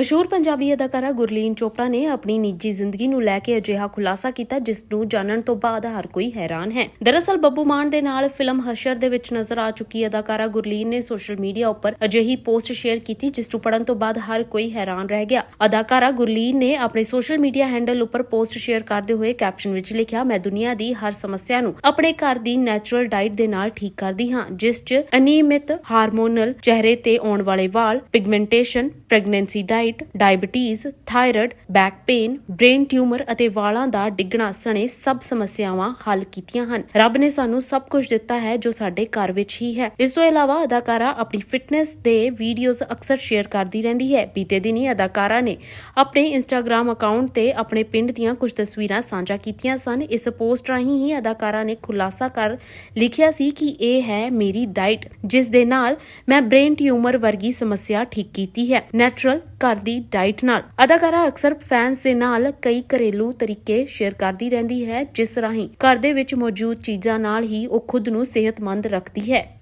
ਮਸ਼ਹੂਰ ਪੰਜਾਬੀ ਅਦਾਕਾਰਾ ਗੁਰਲੀਨ ਚੋਪੜਾ ਨੇ ਆਪਣੀ ਨਿੱਜੀ ਜ਼ਿੰਦਗੀ ਨੂੰ ਲੈ ਕੇ ਅਜਿਹਾ ਖੁਲਾਸਾ ਕੀਤਾ, ਜਿਸ ਨੂੰ ਜਾਣਨ ਤੋਂ ਬਾਅਦ ਹਰ ਕੋਈ ਹੈਰਾਨ ਹੈ। ਦਰਅਸਲ, ਬੱਬੂ ਮਾਨ ਦੇ ਨਾਲ ਫਿਲਮ ਹਸ਼ਰ ਦੇ ਵਿੱਚ ਨਜ਼ਰ ਆ ਚੁੱਕੀ ਅਦਾਕਾਰਾ ਗੁਰਲੀਨ ਨੇ ਸੋਸ਼ਲ ਮੀਡੀਆ ਉੱਪਰ ਅਜਿਹੀ ਪੋਸਟ ਸ਼ੇਅਰ ਕੀਤੀ, ਜਿਸ ਨੂੰ ਪੜਨ ਤੋਂ ਬਾਅਦ ਹਰ ਕੋਈ ਹੈਰਾਨ ਰਹਿ ਗਿਆ। ਅਦਾਕਾਰਾ ਗੁਰਲੀਨ ਨੇ ਆਪਣੇ ਸੋਸ਼ਲ ਮੀਡੀਆ ਹੈਂਡਲ ਉੱਪਰ ਪੋਸਟ ਸ਼ੇਅਰ ਕਰਦੇ ਹੋਏ ਕੈਪਸ਼ਨ ਵਿੱਚ ਲਿਖਿਆ, ਮੈਂ ਦੁਨੀਆ ਦੀ ਹਰ ਸਮੱਸਿਆ ਨੂੰ ਆਪਣੇ ਘਰ ਦੀ ਨੈਚੁਰਲ ਡਾਈਟ ਦੇ ਨਾਲ ਠੀਕ ਕਰਦੀ ਹਾਂ, ਜਿਸ 'ਚ ਅਨੀਮਿਤ ਹਾਰਮੋਨਲ ਚਿਹਰੇ ਤੇ ਆਉਣ ਵਾਲੇ ਵਾਲ, pigmentation, pregnancy diet diabetes, thyroid, back pain, brain tumour ਅਤੇ ਵਾਲਾਂ ਦਾ ਡਿੱਗਣਾ ਸਣੇ ਸਭ ਸਮੱਸਿਆਵਾਂ ਹੱਲ ਕੀਤੀਆਂ ਹਨ। ਰੱਬ ਨੇ ਸਾਨੂੰ ਸਭ ਕੁਝ ਦਿੱਤਾ ਹੈ ਜੋ ਸਾਡੇ ਘਰ ਵਿੱਚ ਹੀ ਹੈ। ਇਸ ਤੋਂ ਇਲਾਵਾ ਅਦਾਕਾਰਾ ਆਪਣੀ ਫਿਟਨੈਸ ਦੇ ਵੀਡੀਓਜ਼ ਅਕਸਰ ਸ਼ੇਅਰ ਕਰਦੀ ਰਹਿੰਦੀ ਹੈ। ਬੀਤੇ ਦਿਨੀ ਅਦਾਕਾਰਾ ਨੇ ਆਪਣੇ ਇੰਸਟਾਗ੍ਰam ਅਕਾਊਂਟ ਤੇ ਆਪਣੇ ਪਿੰਡ ਦੀਆਂ ਕੁਝ ਤਸਵੀਰਾਂ ਸਾਂਝਾ ਕੀਤੀਆਂ ਸਨ। ਇਸ ਪੋਸਟ ਰਾਹੀਂ ਹੀ ਅਦਾਕਾਰਾ ਨੇ ਖੁਲਾਸਾ ਕਰ ਲਿਖਿਆ ਸੀ ਕਿ ਇਹ ਹੈ ਮੇਰੀ ਡਾਈਟ ਜਿਸ ਦੇ ਨਾਲ ਮੈਂ ਬ੍ਰੇਨ ਟਿਊਮਰ ਵਰਗੀ ਸਮੱਸਿਆ ਠੀਕ ਕੀਤੀ ਹੈ। ਨੈਚੁਰਲ ਘਰ ਦੀ ਡਾਈਟ ਨਾਲ। ਅਦਾਕਾਰਾ ਅਕਸਰ ਫੈਨਸ ਦੇ ਨਾਲ ਕਈ ਘਰੇਲੂ ਤਰੀਕੇ ਸ਼ੇਅਰ ਕਰਦੀ ਰਹਿੰਦੀ ਹੈ, ਜਿਸ ਰਾਹੀਂ ਘਰ ਦੇ ਵਿੱਚ ਮੌਜੂਦ ਚੀਜ਼ਾਂ ਨਾਲ ਹੀ ਉਹ ਖੁਦ ਨੂੰ ਸਿਹਤਮੰਦ ਰੱਖਦੀ ਹੈ।